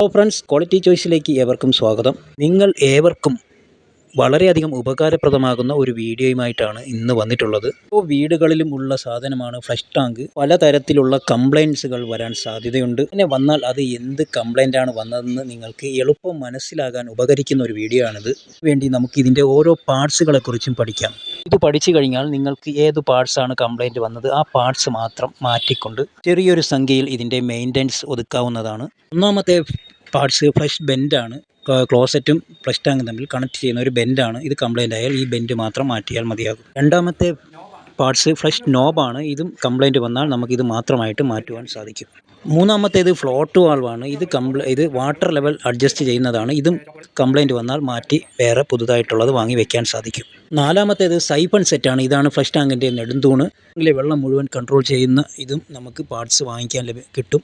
Hello friends quality ചോയ്സിലേക്ക് ഏവർക്കും സ്വാഗതം. നിങ്ങൾ ഏവർക്കും വളരെയധികം ഉപകാരപ്രദമാകുന്ന ഒരു വീഡിയോയുമായിട്ടാണ് ഇന്ന് വന്നിട്ടുള്ളത്. ഇപ്പോൾ വീടുകളിലും ഉള്ള സാധനമാണ് ഫ്ലഷ് ടാങ്ക്. പലതരത്തിലുള്ള കംപ്ലൈൻസുകൾ വരാൻ സാധ്യതയുണ്ട്. പിന്നെ വന്നാൽ അത് എന്ത് കംപ്ലൈന്റ് ആണ് വന്നതെന്ന് നിങ്ങൾക്ക് എളുപ്പം മനസ്സിലാകാൻ ഉപകരിക്കുന്ന ഒരു വീഡിയോ ആണിത് വേണ്ടി നമുക്ക് ഇതിന്റെ ഓരോ പാർട്സുകളെ കുറിച്ചും പഠിക്കാം. ഇത് പഠിച്ചു കഴിഞ്ഞാൽ നിങ്ങൾക്ക് ഏത് പാർട്സ് ആണ് കംപ്ലൈന്റ് വന്നത് ആ പാർട്സ് മാത്രം മാറ്റിക്കൊണ്ട് ചെറിയൊരു സംഖ്യയിൽ ഇതിന്റെ മെയിന്റനൻസ് ഒതുക്കാവുന്നതാണ്. ഒന്നാമത്തെ പാർട്സ് ഫ്ലഷ് ബെൻഡാണ്. ക്ലോസറ്റും ഫ്ലഷ് ടാങ്കും തമ്മിൽ കണക്ട് ചെയ്യുന്ന ഒരു ബെൻഡാണ്. ഇത് കംപ്ലൈന്റ് ആയാൽ ഈ ബെൻഡ് മാത്രം മാറ്റിയാൽ മതിയാകും. രണ്ടാമത്തെ പാർട്സ് ഫ്ലഷ് നോബാണ്. ഇതും കംപ്ലൈന്റ് വന്നാൽ നമുക്കിത് മാത്രമായിട്ട് മാറ്റുവാൻ സാധിക്കും. മൂന്നാമത്തേത് ഫ്ലോട്ട് വാൾവാണ്. ഇത് കംപ്ല ഇത് വാട്ടർ ലെവൽ അഡ്ജസ്റ്റ് ചെയ്യുന്നതാണ്. ഇതും കംപ്ലൈന്റ് വന്നാൽ മാറ്റി വേറെ പുതുതായിട്ടുള്ളത് വാങ്ങി വെക്കാൻ സാധിക്കും. നാലാമത്തേത് സൈഫൺ സെറ്റാണ്. ഇതാണ് ഫ്ലഷ് ടാങ്കിന്റെ നെടുന്തൂണ് വെള്ളം മുഴുവൻ കൺട്രോൾ ചെയ്യുന്ന ഇതും നമുക്ക് പാർട്സ് വാങ്ങിക്കാൻ കിട്ടും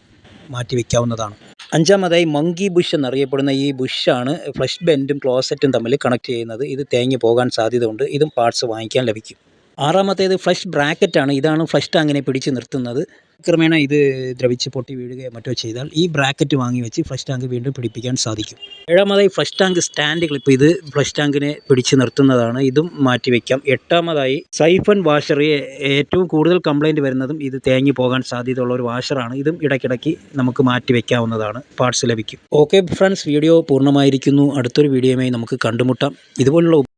മാറ്റി വെക്കാവുന്നതാണ്. അഞ്ചാമതായി മങ്കി ബുഷ് എന്നറിയപ്പെടുന്ന ഈ ബുഷാണ് ഫ്ലഷ് ബെൻഡും ക്ലോസറ്റും തമ്മിൽ കണക്ട് ചെയ്യുന്നത്. ഇത് തേഞ്ഞു പോകാൻ സാധ്യതയുണ്ട്. ഇതും പാർട്സ് വാങ്ങിക്കാൻ ലഭിക്കും. ആറാമത്തേത് ഫ്ലഷ് ബ്രാക്കറ്റാണ് ഇതാണ് ഫ്ലഷ് ടാങ്കിനെ പിടിച്ച് നിർത്തുന്നത്. ക്രമേണ ഇത് ദ്രവിച്ച് പൊട്ടി വീഴുകയോ മറ്റോ ചെയ്താൽ ഈ ബ്രാക്കറ്റ് വാങ്ങി വെച്ച് ഫ്ലഷ് ടാങ്ക് വീണ്ടും പിടിപ്പിക്കാൻ സാധിക്കും. ഏഴാമതായി ഫ്ലഷ് ടാങ്ക് സ്റ്റാൻഡ് ക്ലിപ്പ് ഇത് ഫ്ലഷ് ടാങ്കിനെ പിടിച്ച് നിർത്തുന്നതാണ്. ഇതും മാറ്റി വയ്ക്കാം എട്ടാമതായി സൈഫൺ വാഷർ ഏറ്റവും കൂടുതൽ കംപ്ലൈന്റ് വരുന്നതും ഇത് തേങ്ങി പോകാൻ സാധ്യതയുള്ള ഒരു വാഷറാണ് ഇതും ഇടയ്ക്കിടയ്ക്ക് നമുക്ക് മാറ്റി വയ്ക്കാവുന്നതാണ് പാർട്സ് ലഭിക്കും. ഓക്കെ ഫ്രണ്ട്സ് വീഡിയോ പൂർണമായിരിക്കുന്നു. അടുത്തൊരു വീഡിയോയുമായി നമുക്ക് കണ്ടുമുട്ടാം. ഇതുപോലുള്ള